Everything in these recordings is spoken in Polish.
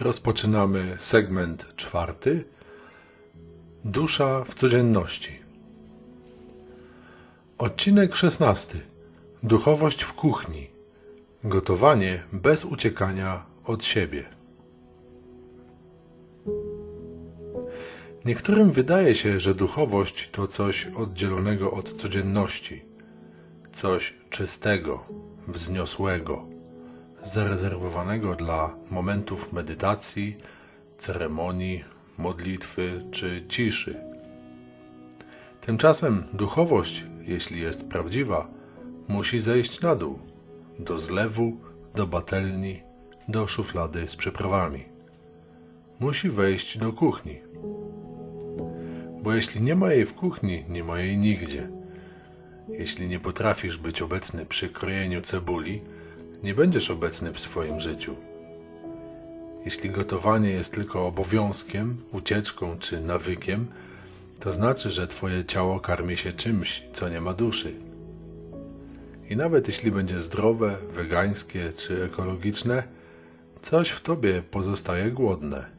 Rozpoczynamy segment czwarty. Dusza w codzienności. Odcinek szesnasty. Duchowość w kuchni. Gotowanie bez uciekania od siebie. Niektórym wydaje się, że duchowość to coś oddzielonego od codzienności, coś czystego, wzniosłego, zarezerwowanego dla momentów medytacji, ceremonii, modlitwy czy ciszy. Tymczasem duchowość, jeśli jest prawdziwa, musi zejść na dół, do zlewu, do batelni, do szuflady z przyprawami. Musi wejść do kuchni. Bo jeśli nie ma jej w kuchni, nie ma jej nigdzie. Jeśli nie potrafisz być obecny przy krojeniu cebuli, nie będziesz obecny w swoim życiu. Jeśli gotowanie jest tylko obowiązkiem, ucieczką czy nawykiem, to znaczy, że twoje ciało karmi się czymś, co nie ma duszy. I nawet jeśli będzie zdrowe, wegańskie czy ekologiczne, coś w tobie pozostaje głodne.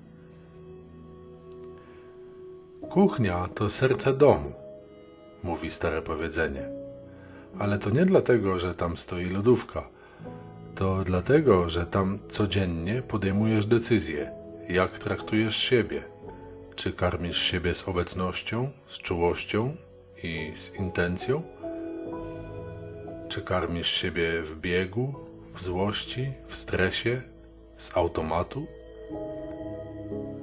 Kuchnia to serce domu, mówi stare powiedzenie. Ale to nie dlatego, że tam stoi lodówka. To dlatego, że tam codziennie podejmujesz decyzję, jak traktujesz siebie. Czy karmisz siebie z obecnością, z czułością i z intencją? Czy karmisz siebie w biegu, w złości, w stresie, z automatu?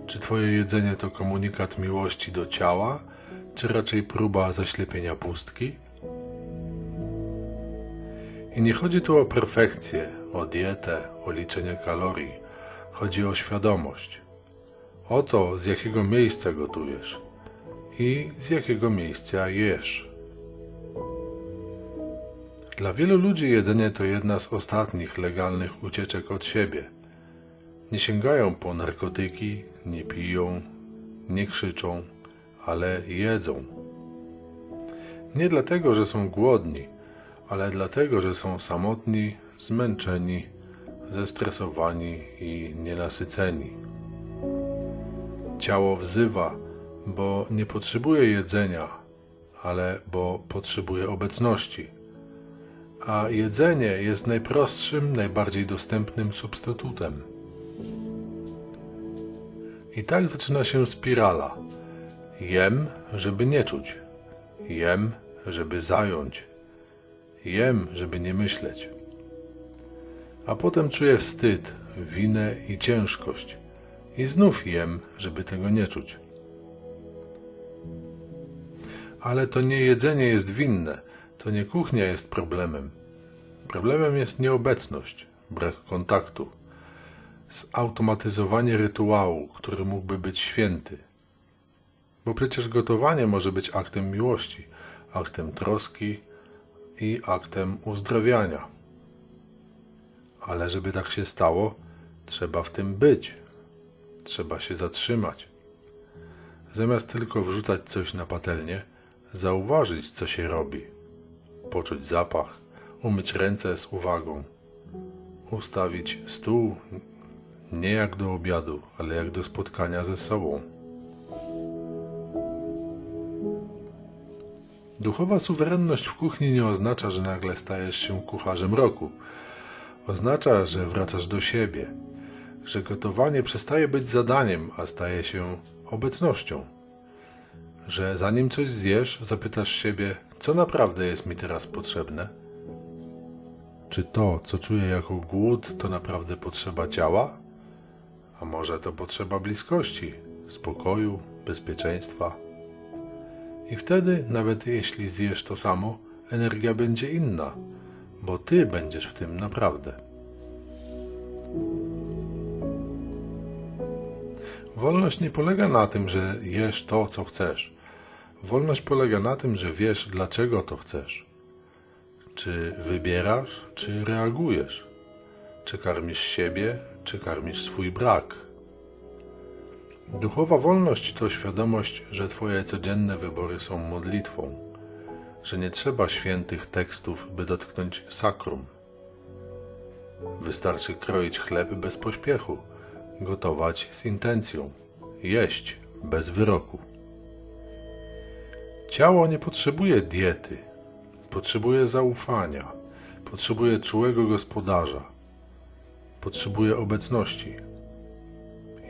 Czy Twoje jedzenie to komunikat miłości do ciała, czy raczej próba zaślepienia pustki? I nie chodzi tu o perfekcję, o dietę, o liczenie kalorii. Chodzi o świadomość. O to, z jakiego miejsca gotujesz i z jakiego miejsca jesz. Dla wielu ludzi jedzenie to jedna z ostatnich legalnych ucieczek od siebie. Nie sięgają po narkotyki, nie piją, nie krzyczą, ale jedzą. Nie dlatego, że są głodni, ale dlatego, że są samotni, zmęczeni, zestresowani i nienasyceni. Ciało wzywa, bo nie potrzebuje jedzenia, ale bo potrzebuje obecności. A jedzenie jest najprostszym, najbardziej dostępnym substytutem. I tak zaczyna się spirala. Jem, żeby nie czuć. Jem, żeby zająć. Jem, żeby nie myśleć. A potem czuję wstyd, winę i ciężkość. I znów jem, żeby tego nie czuć. Ale to nie jedzenie jest winne, to nie kuchnia jest problemem. Problemem jest nieobecność, brak kontaktu, zautomatyzowanie rytuału, który mógłby być święty. Bo przecież gotowanie może być aktem miłości, aktem troski i aktem uzdrawiania. Ale żeby tak się stało, trzeba w tym być. Trzeba się zatrzymać. Zamiast tylko wrzucać coś na patelnię, zauważyć, co się robi. Poczuć zapach, umyć ręce z uwagą, ustawić stół nie jak do obiadu, ale jak do spotkania ze sobą. Duchowa suwerenność w kuchni nie oznacza, że nagle stajesz się kucharzem roku. Oznacza, że wracasz do siebie, że gotowanie przestaje być zadaniem, a staje się obecnością. Że zanim coś zjesz, zapytasz siebie, co naprawdę jest mi teraz potrzebne? Czy to, co czuję jako głód, to naprawdę potrzeba ciała? A może to potrzeba bliskości, spokoju, bezpieczeństwa? I wtedy, nawet jeśli zjesz to samo, energia będzie inna, bo ty będziesz w tym naprawdę. Wolność nie polega na tym, że jesz to, co chcesz. Wolność polega na tym, że wiesz, dlaczego to chcesz. Czy wybierasz, czy reagujesz? Czy karmisz siebie, czy karmisz swój brak? Duchowa wolność to świadomość, że Twoje codzienne wybory są modlitwą, że nie trzeba świętych tekstów, by dotknąć sakrum. Wystarczy kroić chleb bez pośpiechu, gotować z intencją, jeść bez wyroku. Ciało nie potrzebuje diety, potrzebuje zaufania, potrzebuje czułego gospodarza, potrzebuje obecności.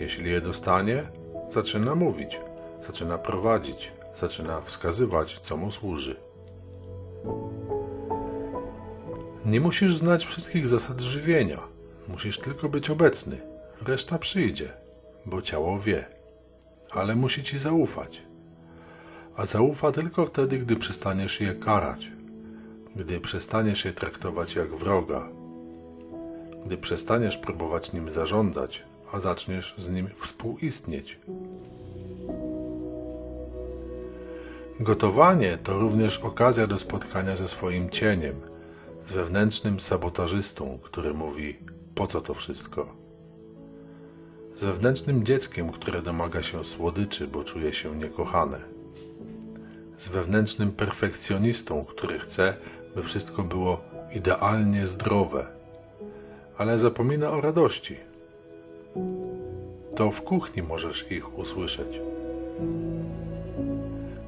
Jeśli je dostanie, zaczyna mówić, zaczyna prowadzić, zaczyna wskazywać, co mu służy. Nie musisz znać wszystkich zasad żywienia, musisz tylko być obecny. Reszta przyjdzie, bo ciało wie, ale musi ci zaufać. A zaufa tylko wtedy, gdy przestaniesz je karać, gdy przestaniesz je traktować jak wroga, gdy przestaniesz próbować nim zarządzać, a zaczniesz z nim współistnieć. Gotowanie to również okazja do spotkania ze swoim cieniem, z wewnętrznym sabotażystą, który mówi: Po co to wszystko? Z wewnętrznym dzieckiem, które domaga się słodyczy, bo czuje się niekochane. Z wewnętrznym perfekcjonistą, który chce, by wszystko było idealnie zdrowe, ale zapomina o radości. To w kuchni możesz ich usłyszeć.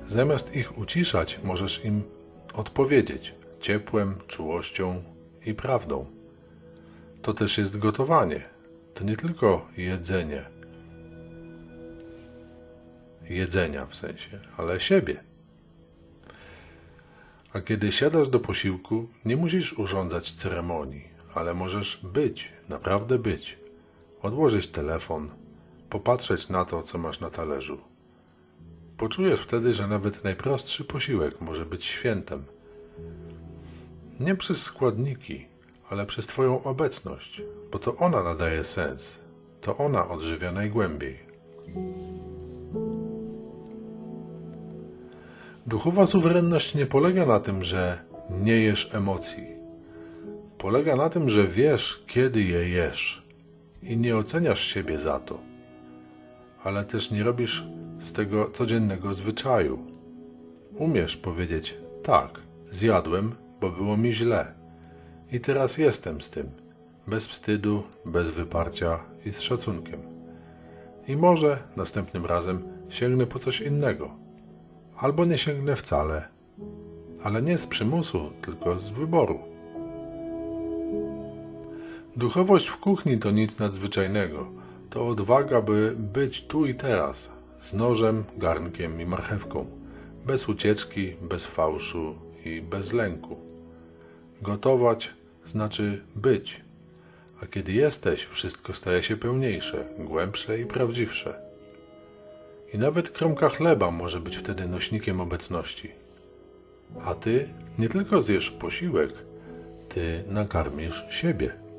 Zamiast ich uciszać, możesz im odpowiedzieć ciepłem, czułością i prawdą. To też jest gotowanie. To nie tylko jedzenie. Jedzenia w sensie, ale siebie. A kiedy siadasz do posiłku, nie musisz urządzać ceremonii, ale możesz być, naprawdę być. Odłożyć telefon, popatrzeć na to, co masz na talerzu. Poczujesz wtedy, że nawet najprostszy posiłek może być świętem. Nie przez składniki, ale przez Twoją obecność, bo to ona nadaje sens, to ona odżywia najgłębiej. Duchowa suwerenność nie polega na tym, że nie jesz emocji. Polega na tym, że wiesz, kiedy je jesz i nie oceniasz siebie za to, ale też nie robisz z tego codziennego zwyczaju. Umiesz powiedzieć: Tak, zjadłem, bo było mi źle. I teraz jestem z tym, bez wstydu, bez wyparcia i z szacunkiem. I może następnym razem sięgnę po coś innego, albo nie sięgnę wcale, ale nie z przymusu, tylko z wyboru. Duchowość w kuchni to nic nadzwyczajnego. To odwaga, by być tu i teraz, z nożem, garnkiem i marchewką, bez ucieczki, bez fałszu i bez lęku. Gotować znaczy być, a kiedy jesteś, wszystko staje się pełniejsze, głębsze i prawdziwsze. I nawet kromka chleba może być wtedy nośnikiem obecności. A ty nie tylko zjesz posiłek, ty nakarmisz siebie.